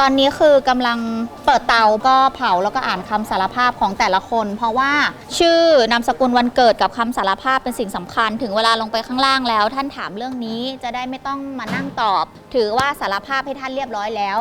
ตอนนี้คือกำลังเปิดเตาก็เผาแล้วก็อ่านคำสารภาพของแต่ละคน เพราะว่าชื่อนามสกุลวันเกิดกับคำสารภาพเป็นสิ่งสำคัญ ถึงเวลาลงไปข้างล่างแล้ว ท่านถามเรื่องนี้จะได้ไม่ต้องมานั่งตอบ ถือว่าสารภาพให้ท่านเรียบร้อยแล้ว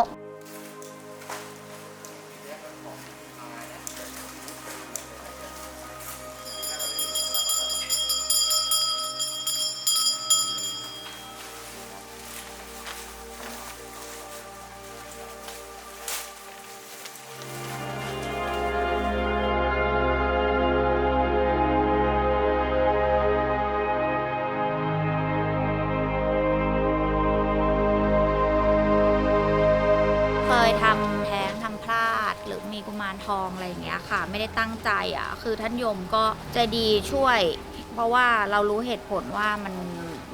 เคยทำแท้งทำพลาด หรือมีกุมารทองอะไรอย่างเงี้ยค่ะ ไม่ได้ตั้งใจอะคือท่านยมก็ใจดีช่วย เพราะว่าเรารู้เหตุผลว่ามัน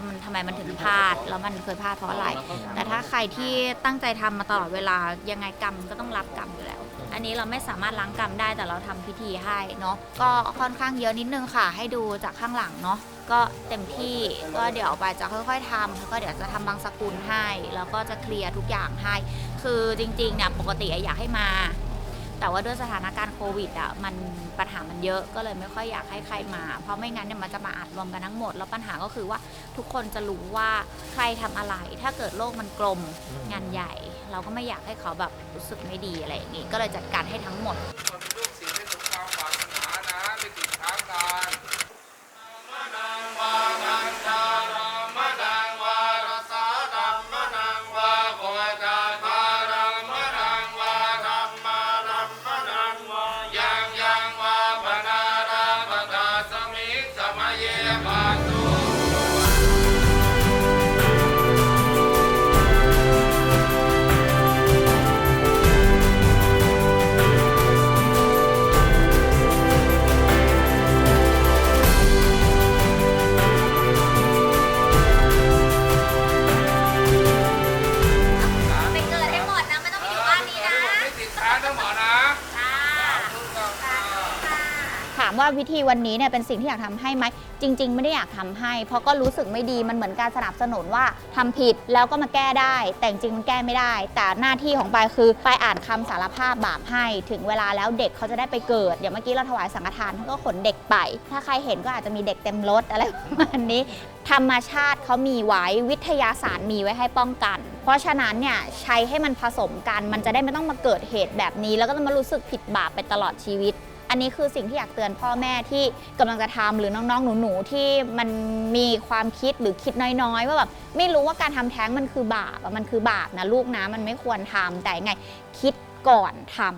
มันทำไมมันถึงพลาด แล้วมันเคยพลาดเพราะอะไร แต่ถ้าใครที่ตั้งใจทำมาตลอดเวลายังไงกรรมก็ต้องรับกรรมอยู่แล้ว อันนี้เราไม่สามารถล้างกรรมได้แต่เราทำพิธีให้เนาะก็ค่อนข้างเยอะนิดนึงค่ะ ให้ดูจากข้างหลังเนาะ ก็เต็มที่ก็เดี๋ยวไปจะค่อยๆทำแล้วก็เดี๋ยวจะทำบางสกุลให้ แล้วก็จะเคลียร์ทุกอย่างให้ คือจริงๆเนี่ยปกติอะอยากให้มา แต่ว่าด้วยสถานการณ์โควิดอะมันปัญหามันเยอะก็เลยไม่ค่อยอยากให้ใครมา เพราะไม่งั้นเนี่ยมันจะมาอัดรวมกันทั้งหมด แล้วปัญหาก็คือว่าทุกคนจะรู้ว่าใครทำอะไร ถ้าเกิดโลกมันกลมงานใหญ่ เราก็ไม่อยากให้เขาแบบรู้สึกไม่ดีอะไรอย่างงี้ก็เลยจัดการให้ทั้งหมด มะ ถามว่าวิธีวันนี้เนี่ยเป็นสิ่งที่อยากทำให้ไหมจริง ๆ ไม่ได้อยากทำให้ เพราะก็รู้สึกไม่ดีมันเหมือนการสนับสนุนว่าทำผิดแล้วก็มาแก้ได้ แต่จริงมันแก้ไม่ได้ แต่หน้าที่ของปายคือไปอ่านคำสารภาพบาปให้ ถึงเวลาแล้วเด็กเขาจะได้ไปเกิด อย่างเมื่อกี้เราถวายสังฆทานท่านก็ขนเด็กไป ถ้าใครเห็นก็อาจจะมีเด็กเต็มรถอะไรประมาณนี้ธรรมชาติเขามีไว้วิทยาศาสตร์มีไว้ให้ป้องกัน เพราะฉะนั้นเนี่ยใช้ให้มันผสมกันมันจะได้ไม่ต้องมาเกิดเหตุแบบนี้ แล้วก็จะมารู้สึกผิดบาปไปตลอดชีวิต อันนี้คือสิ่งที่อยากเตือนพ่อแม่ที่กำลังจะทำหรือน้องๆ หนูๆ ที่มันมีความคิดหรือคิดน้อยๆ ว่าแบบไม่รู้ว่าการทำแท้งมันคือบาปมันคือบาปนะลูกนะมันไม่ควรทำแต่ยังไงคิดก่อนทำ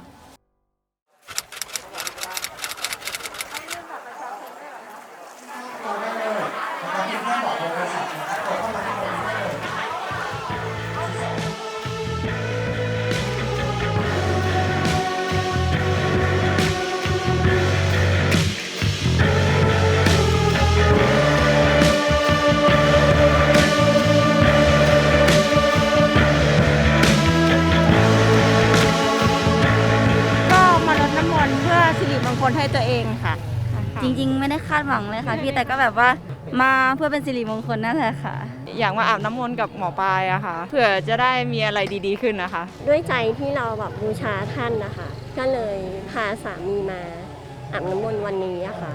คลให้ตัวเองค่ะ จริงๆ ไม่ได้คาดหวังเลยค่ะพี่แต่ก็แบบว่ามาเพื่อเป็นสิริมงคลนั่นแหละค่ะ อยากมาอาบน้ำมนต์กับหมอปลายอะค่ะเพื่อจะได้มีอะไรดีๆขึ้นนะคะ ด้วยใจที่เราแบบบูชาท่านนะคะ ก็เลยพาสามีมาอาบน้ำมนต์วันนี้อะค่ะ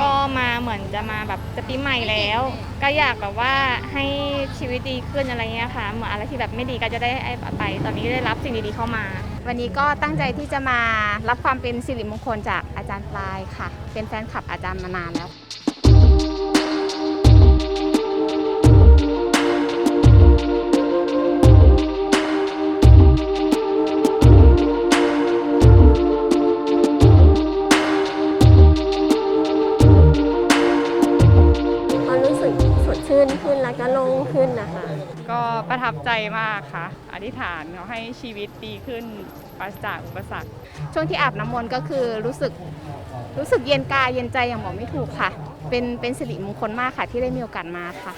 ก็มาเหมือนจะมาแบบจะปีใหม่แล้ว ก็อยากแบบว่าให้ชีวิตดีขึ้นอะไรเงี้ยค่ะเหมือนอะไรที่แบบไม่ดีก็จะได้ไอ้ไป ตอนนี้ได้รับสิ่งดีๆเข้ามา วันนี้ก็ตั้งใจที่จะมารับความเป็นสิริมงคลจากอาจารย์ปลายค่ะ เป็นแฟนคลับอาจารย์มานานแล้ว มากค่ะ อธิษฐานขอให้ชีวิตดีขึ้นปราศจากอุปสรรค ช่วงที่อาบน้ำมนต์ก็คือรู้สึกรู้สึกเย็นกายเย็นใจอย่างบอกไม่ถูกค่ะ เป็นเป็นสิริมงคลมากค่ะที่ได้มีโอกาสมาค่ะ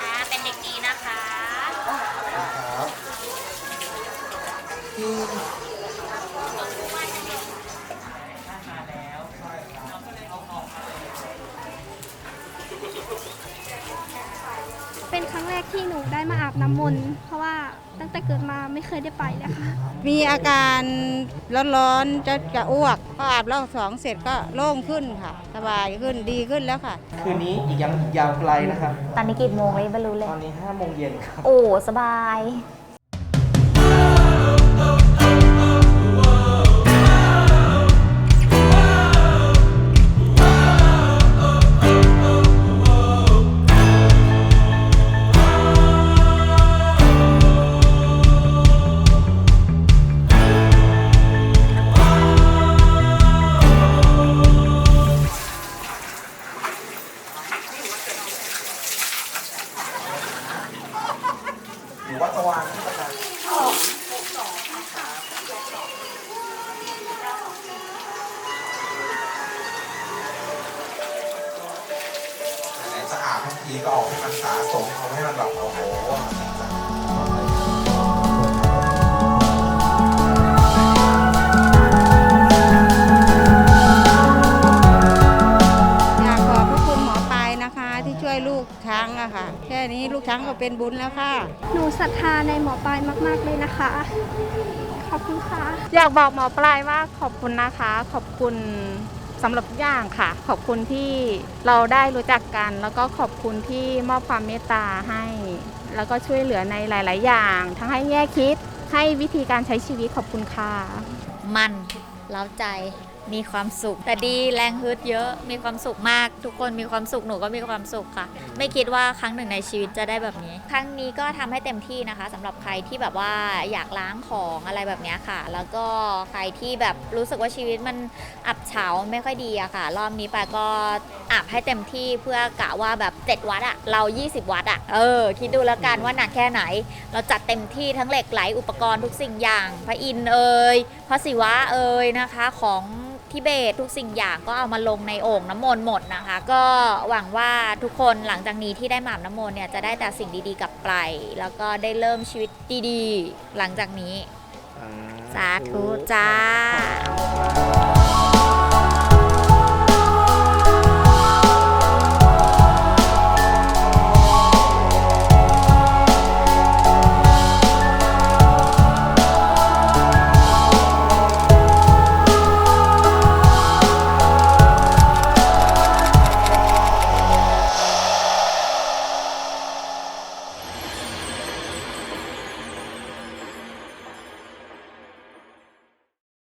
อ่าเป็นเด็กดีนะคะ ท เป็นครั้งแรกที่หนูได้มาอาบน้ำมนต์เพราะว่าตั้งแต่เกิดมาไม่เคยได้ไปเลยค่ะ มีอาการร้อนๆจะจะอ้วกพออาบรอบสองเสร็จก็โล่งขึ้นค่ะ สบายขึ้นดีขึ้นแล้วค่ะ คืนนี้อีกยังอีกยาวไกลนะครับ ตอนนี้กี่โมงเลยไม่รู้เลย ตอนนี้5โมงเย็นครับ โอ้ สบาย รือว่าสว่างที่ประกาศไหนๆจะอาบทั้งทีก็เอาให้มันสะสมเอาให้มันแบบโอ้โหอยากขอบพระคุณหมอปนะคะที่ช่วยลูกช้างอะค่ะ นี้ลูกช้างก็เป็นบุญแล้วค่ะ หนูศรัทธาในหมอปลายมาก ๆ เลยนะคะ ขอบคุณค่ะ อยากบอกหมอปลายว่าขอบคุณนะคะ ขอบคุณสำหรับทุกอย่างค่ะ ขอบคุณที่เราได้รู้จักกัน แล้วก็ขอบคุณที่มอบความเมตตาให้ แล้วก็ช่วยเหลือในหลาย ๆ อย่าง ทั้งให้แง่คิดให้วิธีการใช้ชีวิตขอบคุณค่ะ มันเล้าใจ มีความสุข แต่ดีแรงฮึดเยอะมีความสุขมาก ทุกคนมีความสุขหนูก็มีความสุขค่ะ ไม่คิดว่าครั้งหนึ่งในชีวิตจะได้แบบนี้ ครั้งนี้ก็ทำให้เต็มที่นะคะสำหรับใครที่แบบว่าอยากล้างของอะไรแบบเนี้ยค่ะ แล้วก็ใครที่แบบรู้สึกว่าชีวิตมันอับเฉาไม่ค่อยดีอะค่ะ รอบนี้ปาก็อาบให้เต็มที่เพื่อกะว่าแบบ 7 วัดอะเรา 20 วัดอะเออ คิดดูแล้วกันว่าหนักแค่ไหน เราจัดเต็มที่ทั้งเหล็กไหลอุปกรณ์ทุกสิ่งอย่าง พระอินทร์เอ่ยพระศิวะเอ่ยนะคะของ ทิเบตทุกสิ่งอย่างก็เอามาลงในโอ่งน้ำมนต์หมดนะคะ ก็หวังว่าทุกคนหลังจากนี้ที่ได้หมาบน้ำมนต์เนี่ยจะได้แต่สิ่งดีๆกลับไป แล้วก็ได้เริ่มชีวิตดีๆ หลังจากนี้ สาธุจ้า